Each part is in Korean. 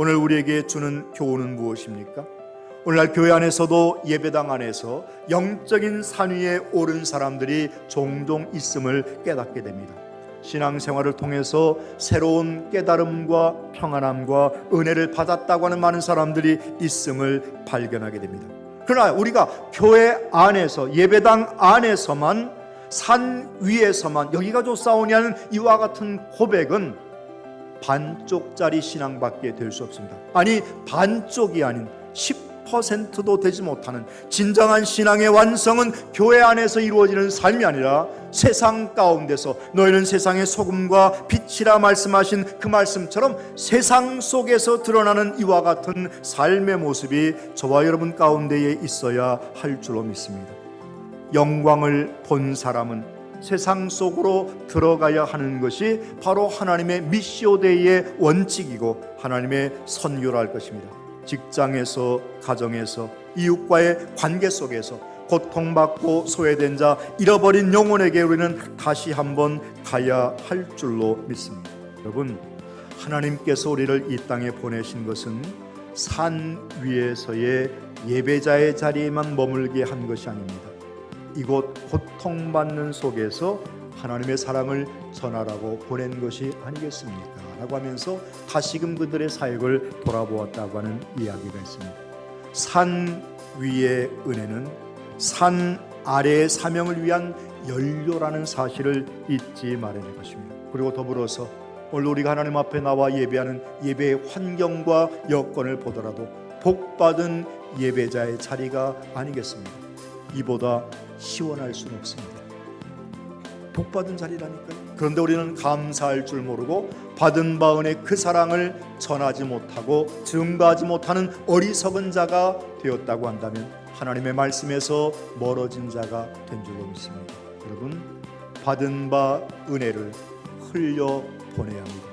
오늘 우리에게 주는 교훈은 무엇입니까? 오늘날 교회 안에서도 예배당 안에서 영적인 산 위에 오른 사람들이 종종 있음을 깨닫게 됩니다. 신앙생활을 통해서 새로운 깨달음과 평안함과 은혜를 받았다고 하는 많은 사람들이 있음을 발견하게 됩니다. 그러나 우리가 교회 안에서 예배당 안에서만 산 위에서만 여기가 좋사오냐는 이와 같은 고백은 반쪽짜리 신앙밖에 될 수 없습니다. 아니 반쪽이 아닌 10%도 되지 못하는 진정한 신앙의 완성은 교회 안에서 이루어지는 삶이 아니라 세상 가운데서 너희는 세상의 소금과 빛이라 말씀하신 그 말씀처럼 세상 속에서 드러나는 이와 같은 삶의 모습이 저와 여러분 가운데에 있어야 할 줄로 믿습니다. 영광을 본 사람은 세상 속으로 들어가야 하는 것이 바로 하나님의 미시오데이의 원칙이고 하나님의 선교랄 것입니다. 직장에서 가정에서 이웃과의 관계 속에서 고통받고 소외된 자 잃어버린 영혼에게 우리는 다시 한번 가야 할 줄로 믿습니다. 여러분 하나님께서 우리를 이 땅에 보내신 것은 산 위에서의 예배자의 자리에만 머물게 한 것이 아닙니다. 이곳 고통받는 속에서 하나님의 사랑을 전하라고 보낸 것이 아니겠습니까? 라고 하면서 다시금 그들의 사역을 돌아보았다고 하는 이야기가 있습니다. 산 위의 은혜는 산 아래의 사명을 위한 연료라는 사실을 잊지 말아야 될 것입니다. 그리고 더불어서 오늘 우리가 하나님 앞에 나와 예배하는 예배의 환경과 여건을 보더라도 복받은 예배자의 자리가 아니겠습니까? 이보다 시원할 수는 없습니다. 복 받은 자리라니까요. 그런데 우리는 감사할 줄 모르고 받은 바 은혜 그 사랑을 전하지 못하고 증거하지 못하는 어리석은 자가 되었다고 한다면 하나님의 말씀에서 멀어진 자가 된 줄로 믿습니다. 여러분 받은 바 은혜를 흘려 보내야 합니다.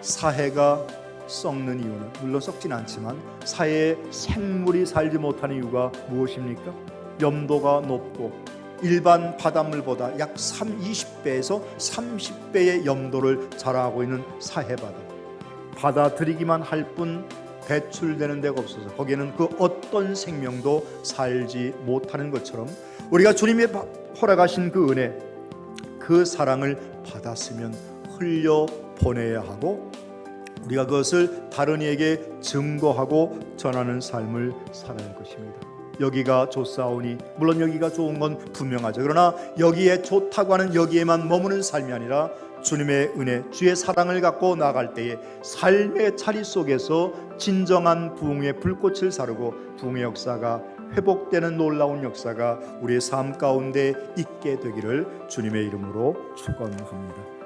사해가 썩는 이유는 물론 썩진 않지만 사해에 생물이 살지 못하는 이유가 무엇입니까? 염도가 높고 일반 바닷물보다 약 3, 20배에서 30배의 염도를 자랑하고 있는 사해바다. 받아들이기만 할 뿐 배출되는 데가 없어서 거기에는 그 어떤 생명도 살지 못하는 것처럼 우리가 주님이 허락하신 그 은혜, 그 사랑을 받았으면 흘려 보내야 하고 우리가 그것을 다른 이에게 증거하고 전하는 삶을 살아야 할 것입니다. 여기가 좋사오니 물론 여기가 좋은 건 분명하죠. 그러나 여기에 좋다고 하는 여기에만 머무는 삶이 아니라 주님의 은혜, 주의 사랑을 갖고 나갈 때에 삶의 차리 속에서 진정한 부흥의 불꽃을 사르고 부흥의 역사가 회복되는 놀라운 역사가 우리의 삶 가운데 있게 되기를 주님의 이름으로 축원합니다.